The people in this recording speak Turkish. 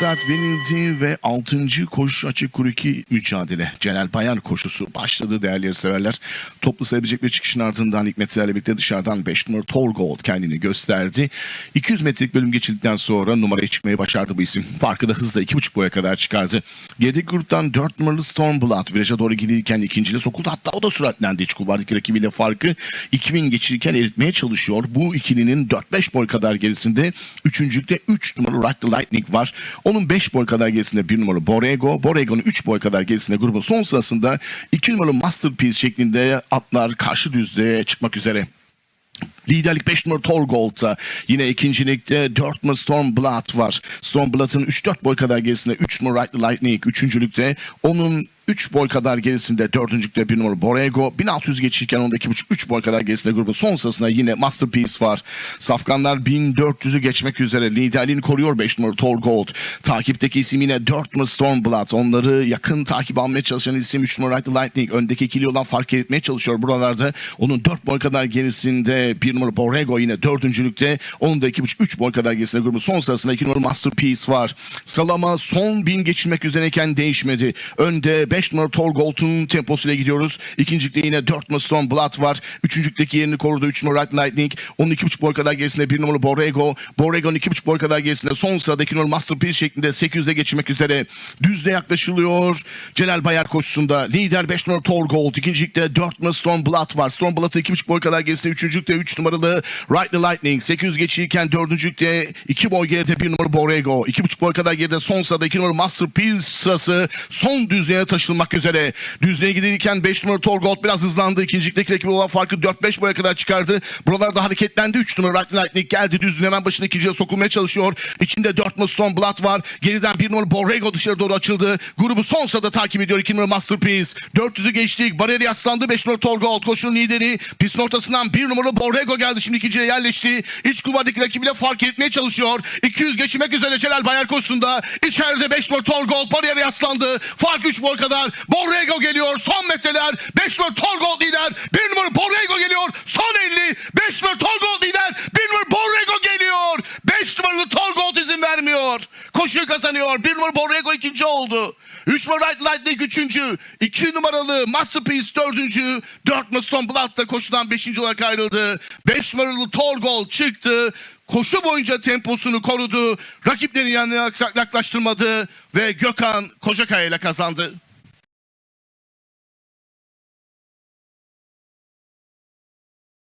start verildi ve 6. koşu açık kuru 2 mücadele. Celal Bayar koşusu başladı değerli severler. Toplu sayabilecek bir çıkışın ardından Hikmet Ziya'yla birlikte dışarıdan 5 numara Tall Gold kendini gösterdi. 200 metrelik bölüm geçildikten sonra numaraya çıkmayı başardı bu isim. Farkı da hızla 2,5 boya kadar çıkardı. Gerideki gruptan 4 numaralı Stormblood viraja doğru giderken ikinciyle sokuldu. Hatta o da süratlendi iç kulvardaki rakibiyle farkı 2000 geçirirken eritmeye çalışıyor. Bu ikilinin 4-5 boy kadar gerisinde üçüncülükte 3 numaralı Rock the Lightning var. Onun 5 boy kadar gerisinde 1 numaralı Borrego. Borrego'nun 3 boy kadar gerisinde grubun son sırasında 2 numaralı Masterpiece şeklinde atlar karşı düzlüğe çıkmak üzere. Liderlik 5 numara Tall Gold'da. Yine ikincilikte 4 numara Stormblood var. Stormblood'ın 3-4 boy kadar gerisinde 3 numara Lightning. Üçüncülükte onun 3 boy kadar gerisinde dördüncülükte 1 numara Borrego. 1600 geçirken onda 2,5-3 boy kadar gerisinde grubun son sırasında yine Masterpiece var. Safkanlar 1400'ü geçmek üzere liderliğini koruyor 5 numara Tall Gold. Takipteki isim yine 4 numara Stormblood. Onları yakın takip almaya çalışan isim 3 numara the Lightning. Öndeki ikili olan fark eritmeye çalışıyor buralarda. Onun 4 boy kadar gerisinde 1 numara Borrego yine dördüncülükte. Onun da 2,5-3 boy kadar gerisinde grubun son sırasında 2 numara Masterpiece var. Sıralama son 1000 geçilmek üzereyken değişmedi. Önde 5 numara Tall Gold'un temposuyla gidiyoruz. İkincilikte yine 4 numara Storm Blood var. Üçüncülükteki yerini korudu 3 numara Red Lightning. Onun 2,5 boy kadar gerisinde 1 numara Borrego. Borrego'nun 2,5 boy kadar gerisinde son sırada 2 numara Masterpiece şeklinde 800'e geçmek üzere. Düzde yaklaşılıyor. Celal Bayar koşusunda. Lider 5 numara Tall Gold. İkincilikte 4 numara Storm Blood var. Storm Blood'ın 2,5 boy kadar gerisinde. Üçüncülükte 3 numaralı Right the Lightning. 800 geçirken dördüncülükte 2 boy geride 1 numara Borrego. 2,5 boy kadar geride son sırada 2 numara Masterpiece sırası son düzlüğe taşınmak üzere. Düzlüğe gidilirken 5 numara Tall Gold biraz hızlandı. İkincilikteki rakibi olan farkı 4-5 boya kadar çıkardı. Buralarda hareketlendi. 3 numara the Lightning geldi. Düzlüğün hemen başına ikinciye sokulmaya çalışıyor. İçinde 4 numara Stone Blood var. Geriden 1 numara Borrego dışarı doğru açıldı. Grubu son sırada takip ediyor 2 numara Masterpiece. 400'ü geçtik. Bariyeri yaslandı. 5 numara Tall Gold. Koşunun lideri. Pist ortasından 1 numaralı Borrego geldi. Şimdi ikinciye yerleşti. İç kuvardaki rakibiyle fark etmeye çalışıyor. 200 geçmek üzere Celal Bayar koşusunda. İçeride 5 numara Tall Gold. Bariyeri yaslandı. Fark 3 boy kadar. Borrego geliyor. Son metreler. 5 numara Tall Gold lider. 1 numara Borrego geliyor. Son 50. 5 numara Tall Gold lider. 1 numara Borrego geliyor. 5 numaralı Tall Gold izin vermiyor. Koşuyu kazanıyor. 1 numara Borrego ikinci oldu. 3 numara Right Lightning üçüncü. 2 numaralı Masterpiece dördüncü. 4 numara Stone Blood da koşudan beşinci olarak ayrıldı. 5 numaralı Tall Gold çıktı. Koşu boyunca temposunu korudu. Rakiplerin yanına yaklaştırmadı. Ve Gökhan Kocakaya ile kazandı.